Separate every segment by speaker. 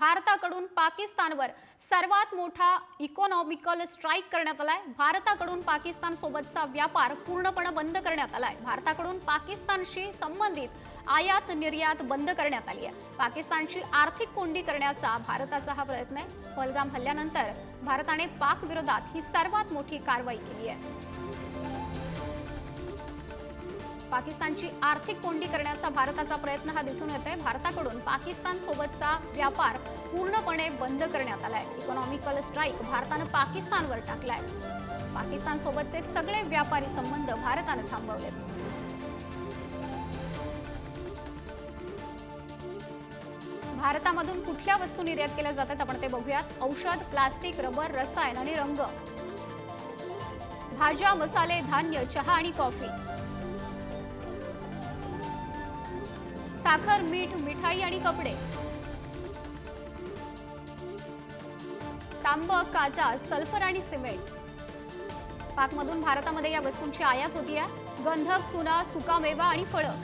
Speaker 1: भारताकडून पाकिस्तानवर सर्वात मोठा इकॉनॉमिकल स्ट्राईक करण्यात आलाय. भारताकडून पाकिस्तान सोबतचा व्यापार पूर्णपणे बंद करण्यात आलाय. भारताकडून पाकिस्तानशी संबंधित आयात निर्यात बंद करण्यात आली आहे. पाकिस्तानची आर्थिक कोंडी करण्याचा भारताचा हा प्रयत्न आहे. पलगाम हल्ल्यानंतर भारताने पाक विरोधात ही सर्वात मोठी कारवाई केली आहे. पाकिस्तानची आर्थिक कोंडी करण्याचा भारताचा प्रयत्न हा दिसून येतोय. भारताकडून पाकिस्तान सोबतचा व्यापार पूर्णपणे बंद करण्यात आलाय. इकॉनॉमिकल स्ट्राईक भारतानं पाकिस्तानवर टाकलाय. पाकिस्तान सोबतचे सगळे व्यापारी संबंध भारतानं थांबवलेत. भारतामधून कुठल्या वस्तू निर्यात केल्या जातात आपण ते बघूयात. औषध प्लास्टिक रबर रसायन आणि रंग. भाज्या मसाले धान्य चहा आणि कॉफी. साखर मीठ मिठाई आणि कपडे. तांब काचा सल्फर आणि सिमेंट. पाकमधून भारतामध्ये या वस्तूंची आयात होती आहे. गंधक चुना सुकामेवा आणि फळं.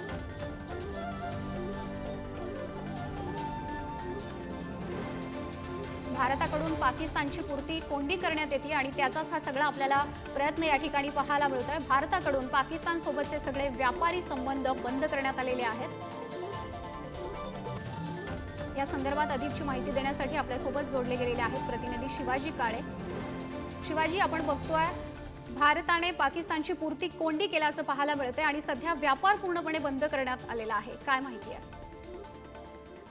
Speaker 1: भारताकडून पाकिस्तानची पूर्ती कोंडी करण्यात येते आणि त्याचाच हा सगळा आपल्याला प्रयत्न या ठिकाणी पाहायला मिळतोय. भारताकडून पाकिस्तान सोबतचे सगळे व्यापारी संबंध बंद करण्यात आलेले आहेत. या संदर्भात अधिकची माहिती देण्यासाठी आपल्यासोबत जोडले गेलेले आहेत प्रतिनिधी शिवाजी काळे. शिवाजी आपण बघतोय भारताने पाकिस्तानची पूर्ती कोंडी केल्याचं पाहायला मिळते आणि सध्या व्यापार पूर्णपणे बंद करण्यात आलेला आहे. काय माहिती आहे?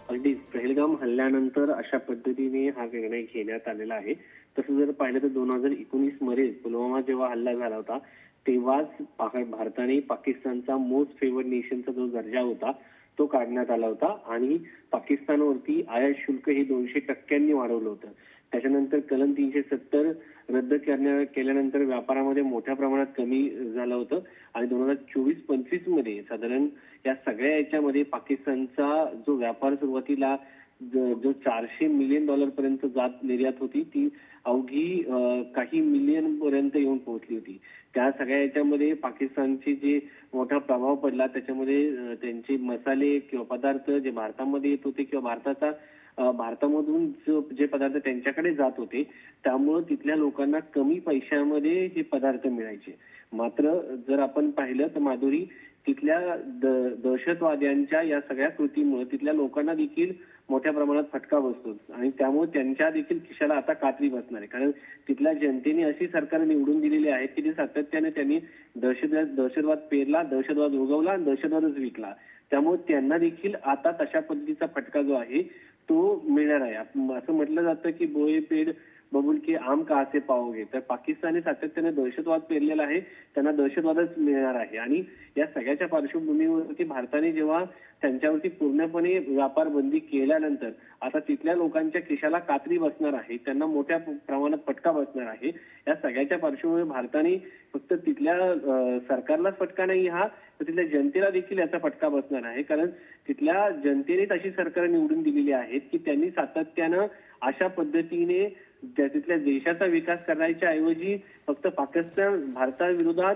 Speaker 2: अगदी. पहलगाम हल्ल्यानंतर अशा पद्धतीने हा निर्णय घेण्यात आलेला आहे. तसं जर पाहिलं तर दोन हजार एकोणीसमध्ये पुलवामा जेव्हा हल्ला झाला होता तेव्हाच भारताने पाकिस्तानचा मोस्ट फेवर्ड नेशनचा जो दर्जा होता तो काढण्यात आला होता आणि पाकिस्तानवरती आयात शुल्क हे दोनशे टक्क्यांनी वाढवलं होतं. त्याच्यानंतर कलम तीनशे सत्तर रद्द करण्या केल्यानंतर व्यापारामध्ये मोठ्या प्रमाणात कमी झालं होतं आणि दोन हजार चोवीस पंचवीसमध्ये साधारण या सगळ्या याच्यामध्ये पाकिस्तानचा जो व्यापार सुरुवातीला जो चारशे मिलियन डॉलर पर्यंत जात निर्यात होती ती अवघी अं, काही मिलियन पर्यंत येऊन पोहोचली होती. त्या सगळ्या याच्यामध्ये पाकिस्तानचे जे मोठा प्रभाव पडला त्याच्यामध्ये त्यांचे मसाले किंवा पदार्थ जे भारतामध्ये येत होते किंवा भारताचा भारतामधून जे पदार्थ त्यांच्याकडे जात होते त्यामुळं तिथल्या लोकांना कमी पैशामध्ये हे पदार्थ मिळायचे. मात्र जर आपण पाहिलं तर माधुरी तिथल्या दहशतवाद्यांच्या या सगळ्या कृतीमुळे तिथल्या लोकांना देखील मोठ्या प्रमाणात फटका बसतो. आणि त्यामुळे त्यांच्या देखील खिशाला आता कात्री बसणार आहे. कारण तिथल्या जनतेने अशी सरकार निवडून दिलेली आहेत की ते सातत्याने त्यांनी दहशतवाद दहशतवाद पेरला दहशतवाद उगवला आणि दहशतवादच विकला. त्यामुळे त्यांना देखील आता तशा पद्धतीचा फटका जो आहे तो मिळणार आहे. असं म्हटलं जातं की बोये पेड बबुल की आम का असे पाओगे? तर पाकिस्तानने सातत्याने दहशतवाद पेरलेला आहे. त्यांना दहशतवादच मिळणार आहे. आणि या सगळ्याच्या पार्श्वभूमीवरती भारताने जेव्हा त्यांच्यावरती पूर्णपणे व्यापार बंदी केल्यानंतर आता तिथल्या लोकांच्या खिशाला कात्री बसणार आहे. त्यांना मोठ्या प्रमाणात फटका बसणार आहे. या सगळ्याच्या पार्श्वभूमीवर भारताने फक्त तिथल्या सरकारलाच फटका नाही हा तर तिथल्या जनतेला देखील याचा फटका बसणार आहे. कारण तिथल्या जनतेनेच अशी सरकार निवडून दिलेली आहेत की त्यांनी सातत्यानं अशा पद्धतीने तिथल्या देशाचा विकास करण्याच्या ऐवजी फक्त पाकिस्तान भारताविरोधात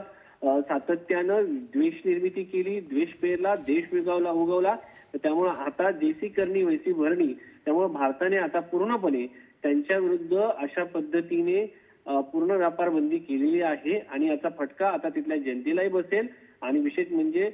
Speaker 2: सातत्यानं द्वेष निर्मिती केली द्वेष पेरला देश विगावला उगवला. त्यामुळे आता देशी करणी वैसी भरणी त्यामुळे भारताने आता पूर्णपणे त्यांच्या विरुद्ध अशा पद्धतीने पूर्ण व्यापार बंदी केलेली आहे. आणि याचा फटका आता तिथल्या जनतेलाही बसेल. आणि विशेष म्हणजे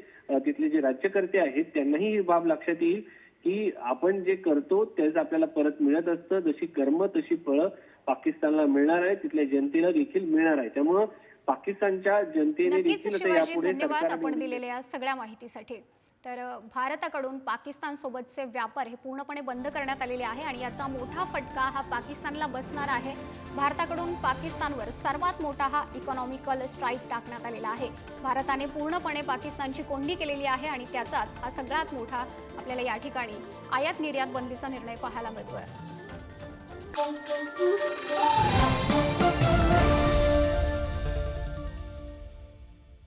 Speaker 2: तिथले जे राज्यकर्ते आहेत त्यांनाही ही बाब लक्षात येईल. की आपण जे करतो तेच आपल्याला परत मिळत असतं. जशी कर्म तशी फळं पाकिस्तानला मिळणार आहे तिथल्या जनतेला देखील मिळणार आहे. त्यामुळं पाकिस्तानच्या जनतेने
Speaker 1: नक्कीच
Speaker 2: देखील आता
Speaker 1: शिवाजी
Speaker 2: यापुढे
Speaker 1: धन्यवाद आपण दिलेल्या या सगळ्या माहितीसाठी. तर भारताकडून पाकिस्तान सोबतचे व्यापार हे पूर्णपणे बंद करण्यात आलेले आहे आणि याचा मोठा फटका हा पाकिस्तानला बसणार आहे. भारताकडून पाकिस्तानवर सर्वात मोठा हा इकॉनॉमिकल स्ट्राईक टाकण्यात आलेला आहे. भारताने पूर्णपणे पाकिस्तानची कोंडी केलेली आहे आणि त्याचाच हा सगळ्यात मोठा आपल्याला या ठिकाणी आयात निर्यात बंदीचा निर्णय पाहायला मिळतोय.